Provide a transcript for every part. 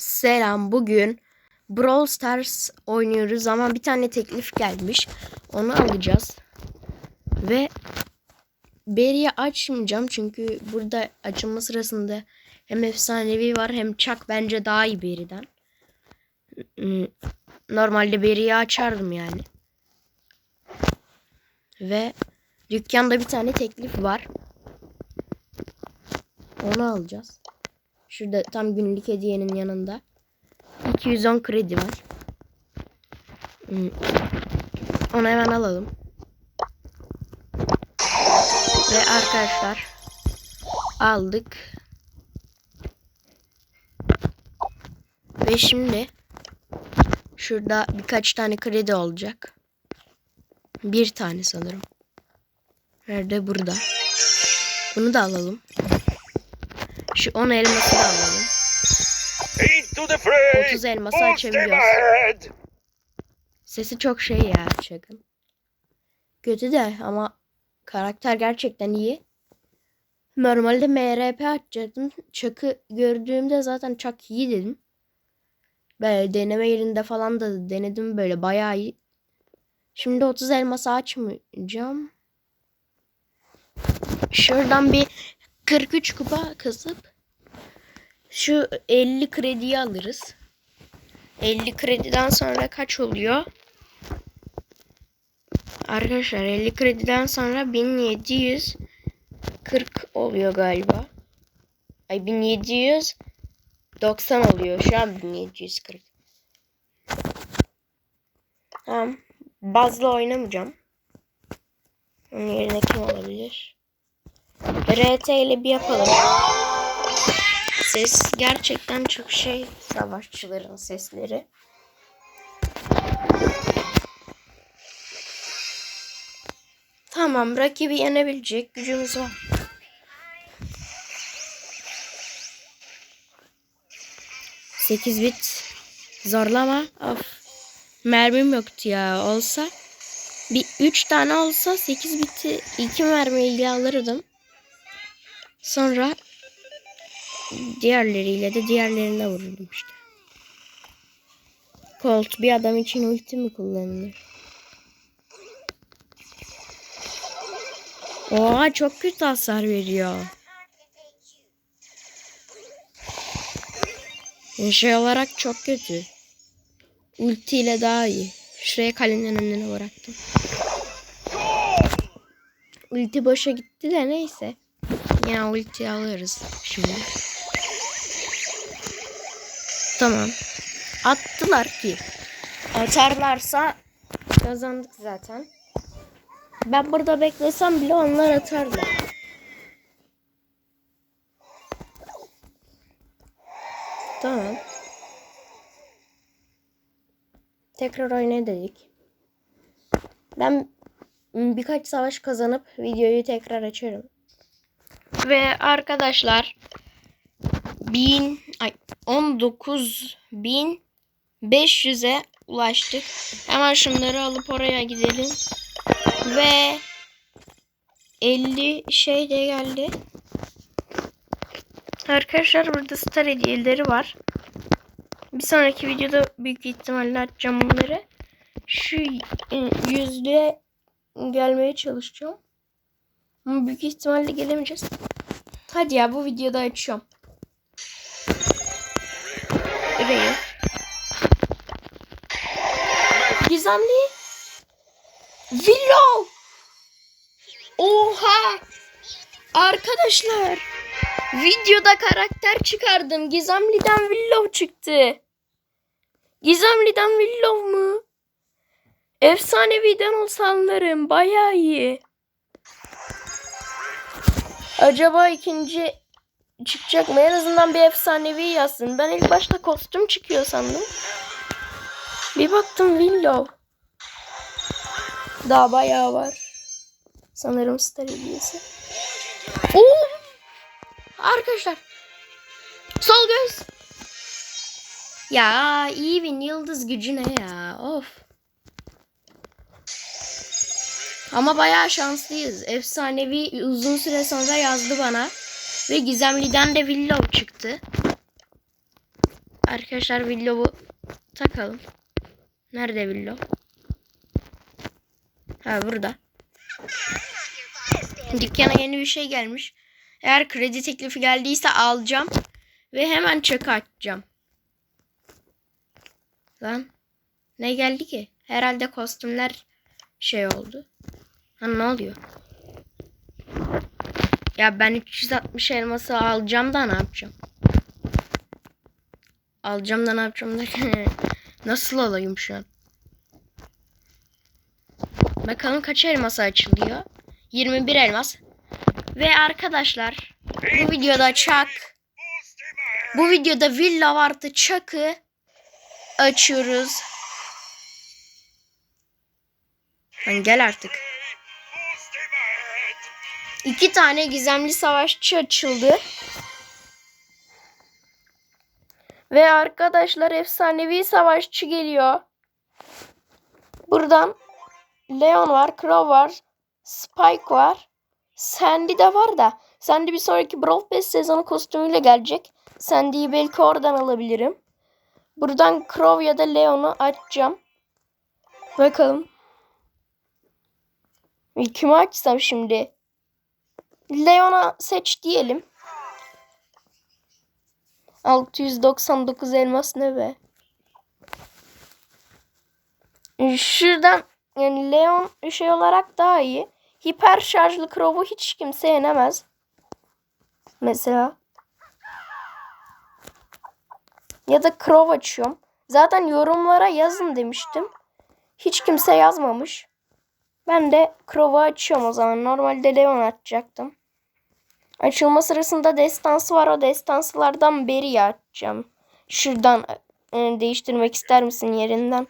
Selam. Bugün Brawl Stars oynuyoruz ama bir tane teklif gelmiş. Onu alacağız. Ve Beri'yi açmayacağım çünkü burada açılma sırasında hem efsanevi var hem Chuck bence daha iyi Beri'den. Hmm, Normalde Beri'yi açardım yani. Ve dükkanda bir tane teklif var. Onu alacağız. Şurada tam günlük hediyenin yanında. 210 kredi var. Hmm. Onu hemen alalım. Ve arkadaşlar aldık. Ve şimdi şurada birkaç tane kredi olacak. Bir tane sanırım. Nerede? Burada. Bunu da alalım. Şu 10 elması da alalım. Into the fray! 30 elması açabiliyoruz. Sesi çok şey ya Chuck'ın. Kötü de ama karakter gerçekten iyi. Normalde MRP açacaktım. Chuck'ı gördüğümde zaten Chuck iyi dedim. Böyle deneme yerinde falan da denedim böyle bayağı iyi. Şimdi 30 elması açmayacağım. Şuradan bir 43 kupa kasıp şu 50 krediyi alırız. 50 krediden sonra kaç oluyor? Arkadaşlar 50 krediden sonra 1740 oluyor galiba. Ay 1790 oluyor. Şu an 1740. Tamam. Bazla oynamayacağım. Onun yerine kim olabilir? RT ile bir yapalım. Ses gerçekten çok şey savaşçıların sesleri. Tamam rakibi yenebilecek gücümüz var. Sekiz bit zorlama. Of. Mermim yoktu ya. Olsa bir üç tane olsa 8 biti iki mermiyle alırdım. Sonra diğerleriyle de diğerlerine vururdum işte. Colt bir adam için ulti mi kullanılır? Oha çok kötü hasar veriyor. Şey olarak çok kötü. Ulti ile daha iyi. Şuraya kalenin önüne bıraktım. Ulti boşa gitti de neyse. Yine ulti alırız şimdi. Tamam. Attılar ki. Atarlarsa kazandık zaten. Ben burada beklesem bile onlar atarlar. Tamam. Tekrar oyna dedik. Ben birkaç savaş kazanıp videoyu tekrar açarım. Ve arkadaşlar 1000 ay 19 bin 500'e ulaştık. Hemen şunları alıp oraya gidelim. Ve 50 şey de geldi. Arkadaşlar burada star hediyeleri var. Bir sonraki videoda büyük ihtimalle açacağım bunları. Şu e, yüzlüğe gelmeye çalışacağım. Ama büyük ihtimalle gelemeyeceğiz. Hadi ya bu videoda açıyorum. Gizemli. Willow. Oha. Arkadaşlar. Videoda karakter çıkardım. Gizemli'den Willow çıktı. Gizemli'den Willow mu? Efsaneviden olsa anlarım. Bayağı iyi. Acaba ikinci çıkacak mı? En azından bir efsanevi yazsın. Ben ilk başta kostüm çıkıyor sandım. Bir baktım Willow. Daha bayağı var. Sanırım star hediyesi. Oo! Arkadaşlar. Sol göz. Ya bir yıldız gücü ne ya? Of. Ama bayağı şanslıyız. Efsanevi uzun süre sonra yazdı bana. Ve Gizemli'den de Willow çıktı. Arkadaşlar villobu takalım. Nerede villo? Ha burada. Dükkana yeni bir şey gelmiş. Eğer kredi teklifi geldiyse alacağım. Ve hemen çakı açacağım. Lan. Ne geldi ki? Herhalde kostümler şey oldu. Ha ne oluyor? Ya ben 360 elması alacağım da ne yapacağım? Alacağım da ne yapacağım derken nasıl alayım şu an? Bakalım kaç elması açılıyor? 21 elmas. Ve arkadaşlar bu videoda çak bu videoda villa artı çakı açıyoruz. Lan gel artık. İki tane gizemli savaşçı açıldı. Ve arkadaşlar efsanevi savaşçı geliyor. Buradan Leon var, Crow var, Spike var. Sandy de var da. Sandy bir sonraki Brawl Pass sezonu kostümüyle gelecek. Sandy'yi belki oradan alabilirim. Buradan Crow ya da Leon'u açacağım. Bakalım. Kimi açsam şimdi? Leon'a seç diyelim. 699 elmas ne be? Şuradan yani Leon şey olarak daha iyi. Hiper şarjlı Crow'u hiç kimse yenemez. Mesela. Ya da Crow açıyorum. Zaten yorumlara yazın demiştim. Hiç kimse yazmamış. Ben de Crow'u açıyorum o zaman. Normalde Leon açacaktım. Açılma sırasında destansı var. O destansılardan biri açacağım. Şuradan e, değiştirmek ister misin yerinden?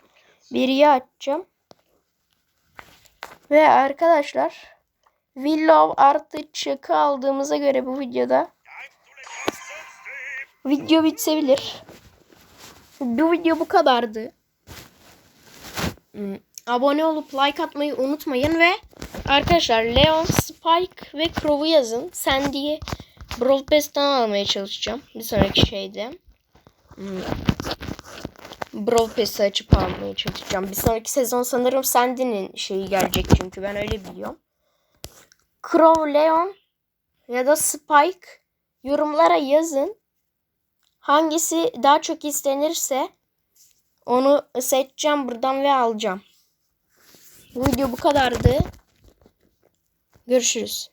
Biri açacağım. Ve arkadaşlar Willow artı çakı aldığımıza göre bu videoda video bitebilir. Bu video bu kadardı. Hmm, Abone olup like atmayı unutmayın ve arkadaşlar Leon, Spike ve Crow'u yazın. Sandy'yi Brawl Pass'tan almaya çalışacağım. Bir sonraki şeyde. Hmm. Brawl Pass'i açıp almaya çalışacağım. Bir sonraki sezon sanırım Sandy'nin şeyi gelecek çünkü ben öyle biliyorum. Crow, Leon ya da Spike yorumlara yazın. Hangisi daha çok istenirse onu seçeceğim buradan ve alacağım. Bu video bu kadardı. Görüşürüz.